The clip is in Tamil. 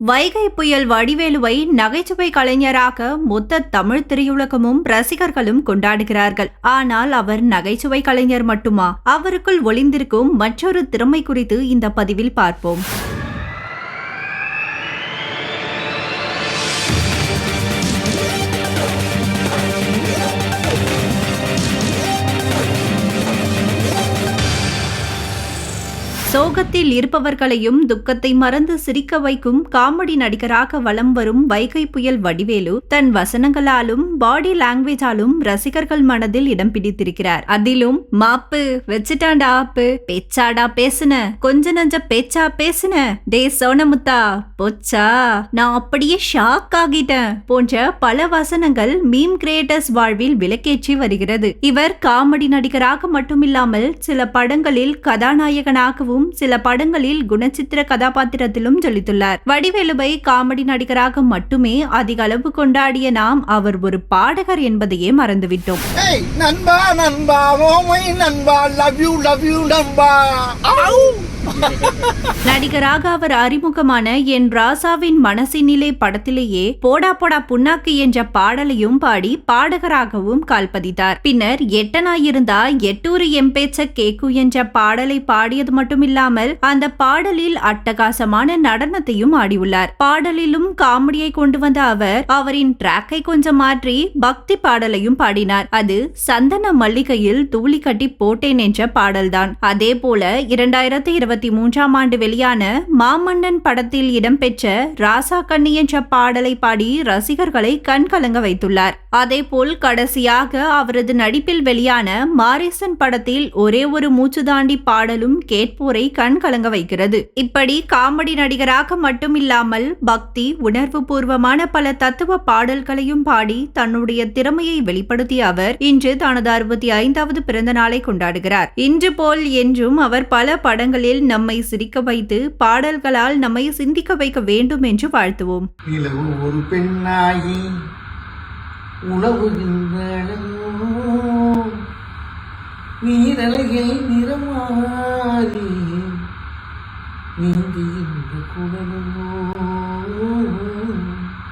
வைகை புயல் வடிவேலுவை நகைச்சுவை கலைஞராக மொத்த தமிழ் திரையுலகமும் ரசிகர்களும் கொண்டாடுகிறார்கள். ஆனால் அவர் நகைச்சுவை கலைஞர் மட்டுமா? அவருக்குள் ஒளிந்திருக்கும் மற்றொரு திறமை குறித்து இந்த பதிவில் பார்ப்போம். சோகத்தில் இருப்பவர்களையும் துக்கத்தை மறந்து சிரிக்க வைக்கும் காமெடி நடிகராக வலம் வரும் வைகை புயல் வடிவேலு தன் வசனங்களாலும் பாடி லாங்குவேஜாலும் ரசிகர்கள் மனதில் இடம் பிடித்திருக்கிறார். அதிலும் மாப்பு வச்சுட்டாண்டா ஆப்பு பேச்சாடா பேசுன கொஞ்ச நஞ்ச பேச்சா பேசுன டே சோனமுத்தா போச்சா நான் அப்படியே ஷாக் ஆகிட்டேன் போன்ற பல வசனங்கள் மீம் கிரியேட்டர்ஸ் வாழ்வில் விளக்கேற்றி வருகிறது. இவர் காமெடி நடிகராக மட்டுமில்லாமல் சில படங்களில் கதாநாயகனாகவும் சில படங்களில் குணச்சித்திர கதாபாத்திரத்திலும் ஜொலித்துள்ளார். வடிவேலுவை காமெடி நடிகராக மட்டுமே அதிக அளவு கொண்டாடிய நாம் அவர் ஒரு பாடகர் என்பதையே மறந்துவிட்டோம். நண்பா நண்பா நண்பா லவ் யூ லவ் யூ நண்பா. நடிகராக அவர் அறிமுகமான என் ராசாவின் மனசினிலே படத்திலேயே போடா போடா புண்ணாக்கு என்ற பாடலையும் பாடி பாடகராகவும் கால்பதித்தார் பின்னர் எட்டனாயிருந்தா எட்டூரு எம்பேச்ச கேக்கு என்ற பாடலை பாடியது மட்டுமில்லாமல் அந்த பாடலில் அட்டகாசமான நடனத்தையும் ஆடியுள்ளார். பாடலிலும் காமெடியை கொண்டு வந்த அவர் அவரின் ட்ராக்கை கொஞ்சம் மாற்றி பக்தி பாடலையும் பாடினார். அது சந்தன மல்லிகையில் தூளி கட்டி போட்டேன் என்ற பாடல்தான். அதே போல இரண்டாயிரத்தி இருபத்தி இருபத்தி மூன்றாம் ஆண்டு வெளியான மாமன்னன் படத்தில் இடம்பெற்ற ராசா கண்ணி என்ற பாடலை பாடி ரசிகர்களை கண்கலங்க வைத்துள்ளார். அதேபோல் கடைசியாக அவரது நடிப்பில் வெளியான மாரிசன் படத்தில் ஒரே ஒரு மூச்சு தாண்டி பாடலும் கேட்போரை கண்கலங்க வைக்கிறது. இப்படி காமெடி நடிகராக மட்டுமில்லாமல் பக்தி உணர்வு பூர்வமான பல தத்துவ பாடல்களையும் பாடி தன்னுடைய திறமையை வெளிப்படுத்திய அவர் இன்று தனது அறுபத்தி ஐந்தாவது பிறந்த நாளை கொண்டாடுகிறார். இன்று போல் என்றும் அவர் பல படங்களில் நம்மை சிரிக்க வைத்து பாடல்களால் நம்மை சிந்திக்க வைக்க வேண்டும் என்று வாழ்த்துவோம். ஒரு பெண்ணாகி உழவுகின்ற நீரலைகள் நிறமாறி நீந்துகின்ற குடலோ